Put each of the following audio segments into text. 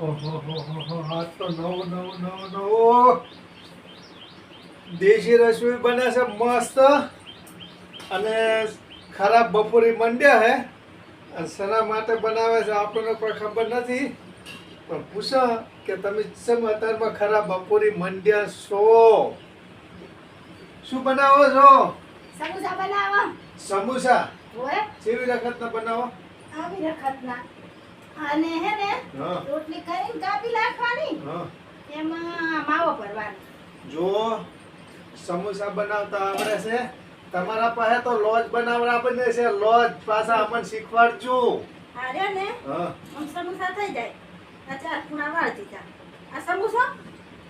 ઓહો તો નવો નવો નવો નવો. દેશી રસોઈ બને છે મસ્ત. અને ખરાબ બપોરી મંડ્યા હે. શેના માટે બનાવે છે આપણને કોઈ ખબર નથી. પણ પૂછો કે તમે શેમ અત્યારમાં ખરાબ બપોરી મંડ્યા છો? શું બનાવો છો? સમોસા બનાવો. સમોસા? કેવી વખતના બનાવો? આવી રખતના અને હે ને રોટલી કરીને કાપી નાખવાની. એમાં માવો ભરવાનો. જો સમોસા બનાવતા આવડે છે. તમારા પાસે તો લોજ બનાવડા બને છે. લોજ પાછા અમને શીખવાડજો અરે ને. હા. સમોસા થઈ જાય. અચ્છા ખૂણા વાળ દીધા આ સમોસો?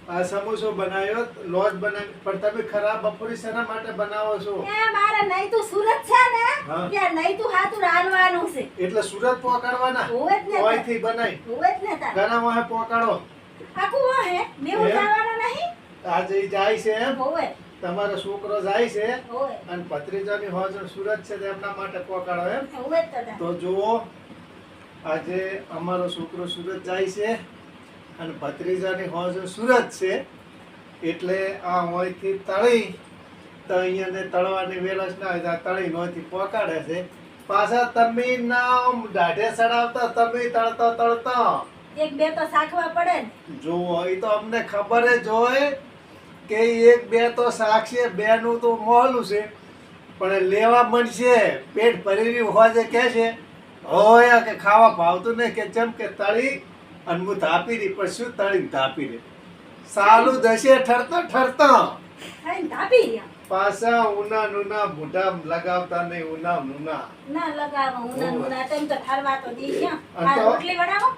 સમોસો બનાવ્યો લોજ બનાવી પણ તમે ખરાબ બપોરી શેના માટે બનાવો છો? એ મારે નહીં તું સુરત છે ને. ત્યાં નહીં તું હાથું રાંધવાનું છે. એટલે સુરત પોકાડવાના? હોય જ ને હોયથી બનાવી હોય જ ને તાર. ઘણા વાહે પોકાડો. આકુ વાહે મેવું હે? જવાનું નહીં. આજે જાય છે હોય તમારો છોકરો જાય છે? હોય અને ભત્રીજાની હોજણ સુરત છે એમના માટે પોકાડો એમ? હોય તો તાર. તો જુઓ આજે અમારો છોકરો સુરત જાય છે. અને ભત્રીજાની હોજ સુરત છે એટલે આ હોયથી તળી તો અહીંયા ને તળવાની વેલસ ના હોય તો આ તળી હોયથી પોકાડે છે. પાછા તમે ના દાઢે ચડાવતા તમે તળતા તળતા. એક બે તો સાખવા પડે ને. જુઓ એ તો અમને ખબર જ હોય કે એક બે તો છે બે નું તો મોહલું છે. પણ લેવા મળશે પેટ ભરેલી હોજે કે છે? હોય કે ખાવા ભાવતું નહીં કે જેમ કે તળી અને હું ધાપી રહી પણ શું તળી તાપી રહી? સાલું દશે ઠરતા ઠરતા. પાછા ઉના નુના મોઢા લગાવતા નહીં ઉના નુના. ના લગાવો ઉના નુના. તેમ તો ઠરવા તો દી ક્યાં આ રોટલી બનાવો?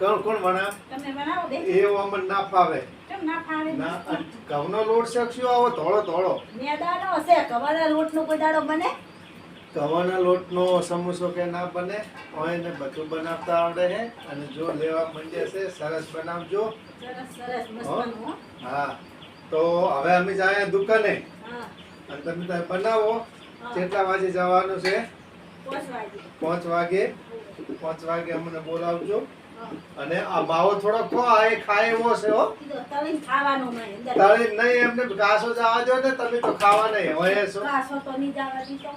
કોણ કોણ બનાવ તમે બનાવો બે. એ અમને ના ફાવે. કેમ ના ફાવે? ના ઘઉંનો લોટ શકશો આવો? ધોળો ધોળો. મેદાનો હશે કવાના લોટનો કોઈ દાડો બને? ગવાના લોટનો સમોસો કે ના બને એને બધું બનાવતા આવડે છે. અને જો લેવા માંડ્યા છે સરસ બનાવજો. હો. તો હવે અમે જાય દુકાને. અને તમે ત્યાં બનાવો. કેટલા વાગે જવાનું છે? પાંચ વાગે? પાંચ વાગે અમને બોલાવજો. અને આ માવો થોડો ખો આ ખાય એવો છે હો. તળી ખાવાનો નહીં તાળી નહીં એમને ઘાસો જવા દો ને તમે તો ખાવા નહીં હોય છો ઘાસો તો નહીં જવા દીધો.